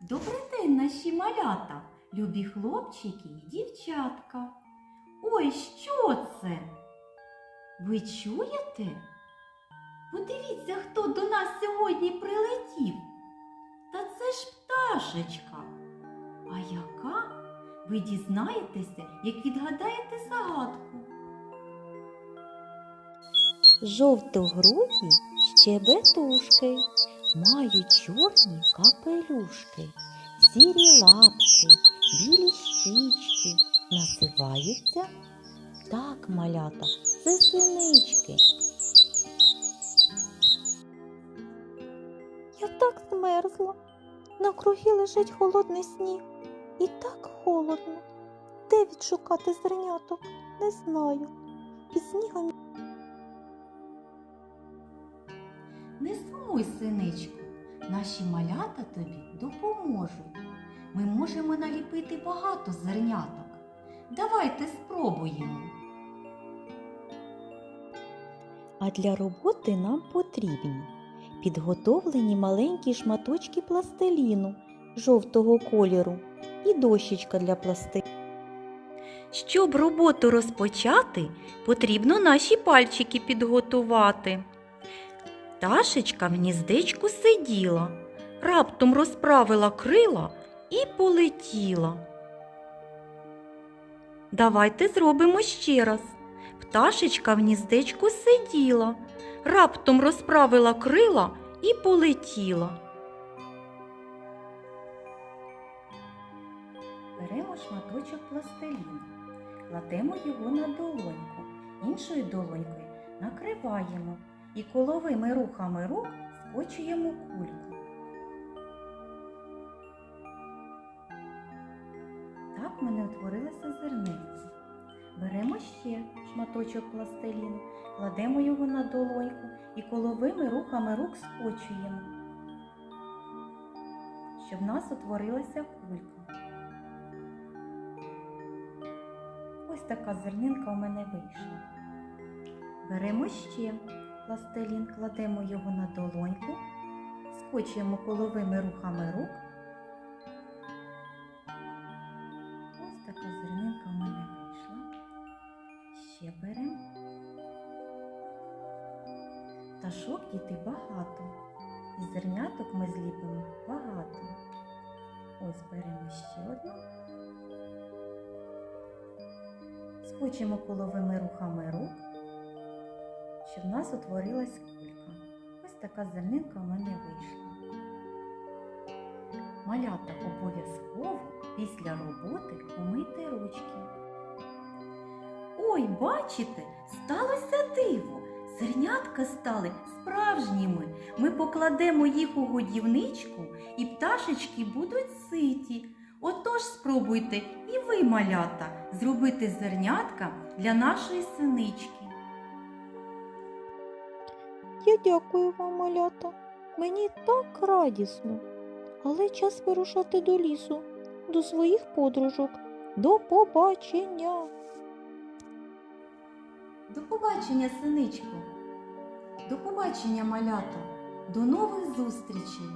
Добрий день, наші малята, любі хлопчики і дівчатка. Ой, що це? Ви чуєте? Подивіться, хто до нас сьогодні прилетів. Та це ж пташечка. А яка? Ви дізнаєтеся, як відгадаєте загадку. Жовтогруді щебетушки мають чорні капелюшки, сірі лапки, білі щічки. Називаються так, малята, це синички. Я так змерзла. На кругі лежить холодний сніг. І так холодно. Де відшукати зерняток? Не знаю. Під снігом сумуй, синичку, наші малята тобі допоможуть. Ми можемо наліпити багато зерняток. Давайте спробуємо. А для роботи нам потрібні підготовлені маленькі шматочки пластиліну жовтого кольору і дощечка для пластиліну. Щоб роботу розпочати, потрібно наші пальчики підготувати. Пташечка в гніздечку сиділа, раптом розправила крила і полетіла. Давайте зробимо ще раз. Пташечка в гніздечку сиділа, раптом розправила крила і полетіла. Беремо шматочок пластиліну, кладемо його на долоньку, іншою долонькою накриваємо і коловими рухами рук скочуємо кульку. Так в мене утворилося зернинце. Беремо ще шматочок пластиліну, кладемо його на долоньку і коловими рухами рук скочуємо, щоб в нас утворилася кулька. Ось така зернинка у мене вийшла. Беремо ще пластилін, кладемо його на долоньку, скочуємо коловими рухами рук. Ось така зернинка у мене вийшла. Ще беремо. Пташок діти багато. І зерняток ми зліпимо багато. Ось беремо ще одну. Скочимо коловими рухами рук, щоб в нас утворилась кулька. Ось така зернинка в мене вийшла. Малята обов'язково після роботи помийте ручки. Ой, бачите, сталося диво. Зернятка стали справжніми. Ми покладемо їх у годівничку, і пташечки будуть ситі. Отож спробуйте і ви, малята, зробити зернятка для нашої синички. Я дякую вам, малята. Мені так радісно. Але час вирушати до лісу, до своїх подружок. До побачення. До побачення, синичко. До побачення, малята. До нових зустрічей.